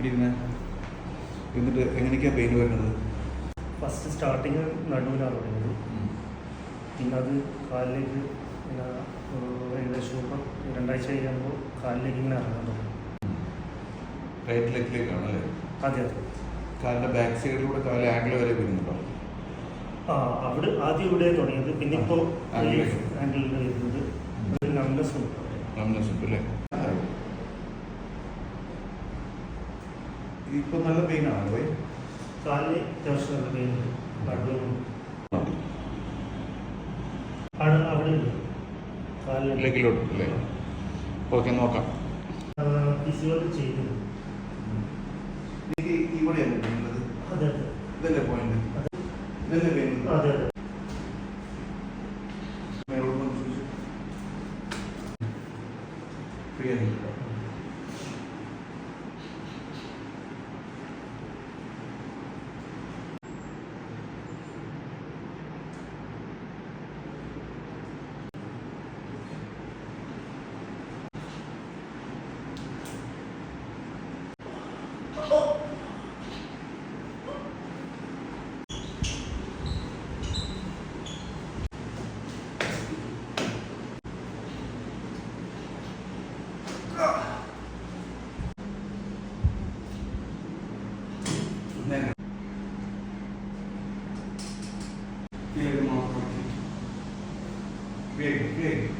ഇടിയിരുന്നെ എന്നിട്ട് എങ്ങനെയൊക്കെയാണ് പെയിൻ വരുന്നത്? ഫസ്റ്റ് സ്റ്റാർട്ടിങ് നടുവിലാണ് തുടങ്ങിയത് പിന്നെ അത് കാലിലേക്ക് പിന്നെ ഏകദേശം ഇപ്പം രണ്ടാഴ്ച കഴിയുമ്പോൾ കാലിലേക്ക് ഇങ്ങനെ ഇറങ്ങാൻ തുടങ്ങി. റൈറ്റ് ലെഗിലേക്കാണ് അല്ലേ? അതെ അതെ. കാലിന്റെ ബാക്ക് സൈഡിലൂടെ കാൽ ആംഗിൾ വരെ വരുന്നുണ്ടോ? ആ അവിടെ ആദ്യം ഇവിടെ തുടങ്ങിയത്. പിന്നെ ഇപ്പോൾ. ആംഗിളിൽ വരുന്നത്. നമ്പസ് ഉണ്ട് നമ്നസ് ഉണ്ട് അല്ലേ? ഇപ്പൊ നല്ല പെയിൻ ആണോ പോയി കാലിന് അത്യാവശ്യം നല്ല പെയിൻ നടുവിനും അവിടെ അവിടെ ഉണ്ട് കാലിൽ ലെഗിലോട്ട് അല്ലേ ഓക്കെ നോക്കാം. എനിക്ക് ഇവിടെയല്ലേ പെയിൻ ഉള്ളത്? അതെ അതെ. ഇതല്ലേ പോയിന്റ് ഇതല്ലേ പെയിൻ അതെ അതെ. ഫ്രീ ആയി Big, big.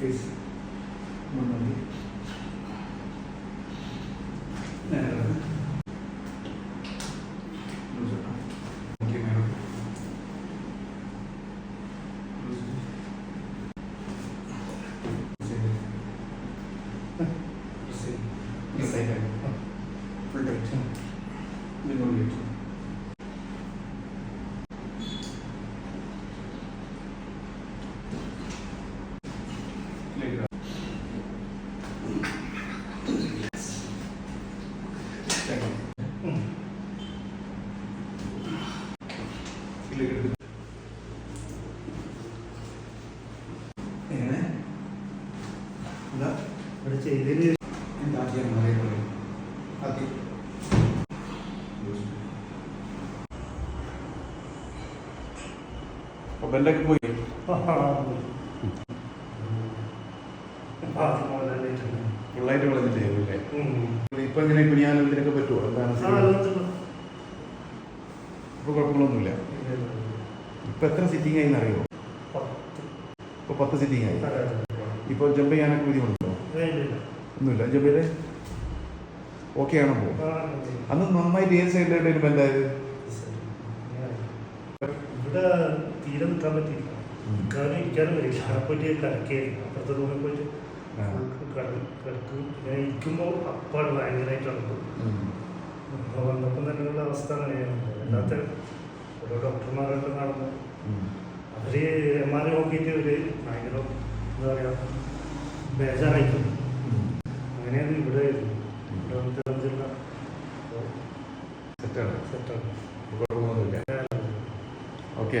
ఫేస్ ఉండండి Thank you. എങ്ങനെ എന്താ? ഇവിടെ ചെയ്തതിന് എന്താ ചെയ്യാൻ അറിയപ്പെടും ആദ്യം അപ്പൊ എന്തൊക്കെ പോയി. ഫുള്ളായിട്ട് കളഞ്ഞിട്ടേ ഇല്ലേ ഇപ്പൊ എങ്ങനെ കുനിയാനും ഇതിനൊക്കെ പറ്റുമോ എന്താണ് അപ്പൊ കുഴപ്പങ്ങളൊന്നുമില്ല. ഇപ്പൊ എത്ര സിറ്റിംഗ് ആയി അറിയോ ഇപ്പൊ പത്ത് സിറ്റിംഗ് ആയി. ഇപ്പൊ ജമ്പ് ചെയ്യാനൊക്കെ ബുദ്ധിമുട്ടുണ്ടോ ഒന്നുമില്ല. ജമ്പ് ചെയ്തേ ഓക്കെ ആണോ അന്ന് നന്നായിട്ട് ഏത് സൈഡിലായിട്ട് വരുമ്പോ എന്തായത്? ഇവിടെ തീരെ നിൽക്കാൻ പറ്റിയില്ല നിൽക്കാനും ഇരിക്കാനും വരില്ല പോയിട്ട് കിടക്കുകയായിരുന്നു അപ്പുറത്തെ റൂമിൽ പോയിട്ട് ആ. കിടക്കും കിടക്കും ഞാൻ ഇരിക്കുമ്പോൾ അപ്പാണ് ഭയങ്കരമായിട്ട് നടക്കും. അപ്പോൾ വന്നപ്പം തന്നെയുള്ള അവസ്ഥ അങ്ങനെയാണ്. അല്ലാത്ത ഓരോ ഡോക്ടർമാരൊക്കെ നടന്നു എന്താ പറയുക ബേജാറായിട്ടുണ്ട് അങ്ങനെയാണ് ഇവിടെ ഇവിടെ സെറ്റാണ്. സെറ്റാണ്. ഓക്കെ.